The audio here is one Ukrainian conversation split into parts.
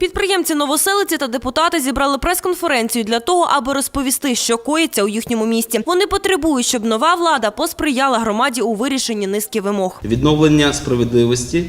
Підприємці новоселиці та депутати зібрали прес-конференцію для того, аби розповісти, що коїться у їхньому місті. Вони потребують, щоб нова влада посприяла громаді у вирішенні низки вимог. відновлення справедливості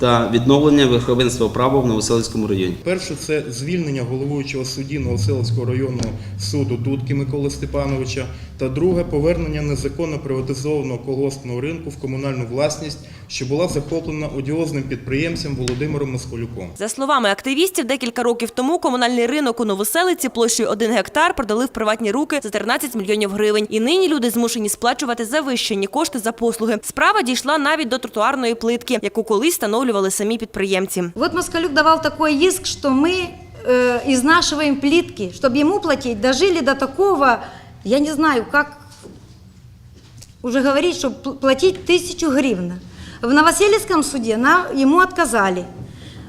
та відновлення верховенства права в Новоселицькому районі. Перше це звільнення головуючого судді Новоселицького районного суду Дудки Миколи Степановича Та друге повернення незаконно приватизованого колгоспного ринку в комунальну власність, що була захоплена одіозним підприємцем Володимиром Москалюком. За словами активістів, декілька років тому комунальний ринок у новоселиці площею 1 гектар продали в приватні руки за 13 мільйонів гривень. І нині люди змушені сплачувати завищені кошти за послуги. Справа дійшла навіть до тротуарної плитки, яку колись встановлювали самі підприємці. Вот Москалюк давал такой иск, что мы э, изнашиваем плитки, чтобы ему платить. Дожили до такого, я не знаю, как уже говорить, что платить тысячу гривен. В Новоселецком суде нам, ему отказали.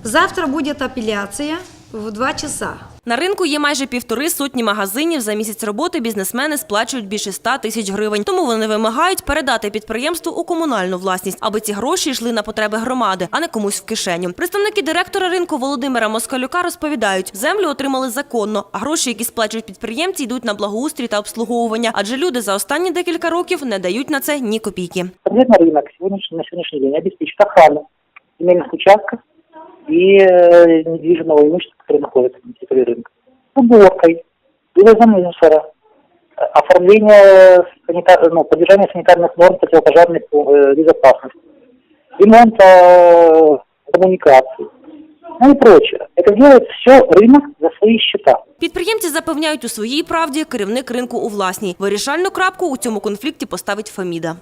Завтра будет апелляция в два часа. На ринку є майже півтори сотні магазинів. За місяць роботи бізнесмени сплачують більше 100 тисяч гривень. Тому вони вимагають передати підприємству у комунальну власність, аби ці гроші йшли на потреби громади, а не комусь в кишеню. Представники директора ринку Володимира Москалюка розповідають, землю отримали законно, а гроші, які сплачують підприємці, йдуть на благоустрій та обслуговування. Адже люди за останні декілька років не дають на це ні копійки. Рынок на сегодняшний день обеспечит охрану земельных участков и э, недвижимого имущества, которое находится на территории рынка. Уборкой, вывозом мусора, э, оформление, санитар... ну, поддержание санитарных норм противопожарной э, безопасности, ремонт э, коммуникаций, ну и прочее. Это делает все рынок за свои счета. Підприємці запевняють у своїй правді керівник ринку у власній. Вирішальну крапку у цьому конфлікті поставить Феміда.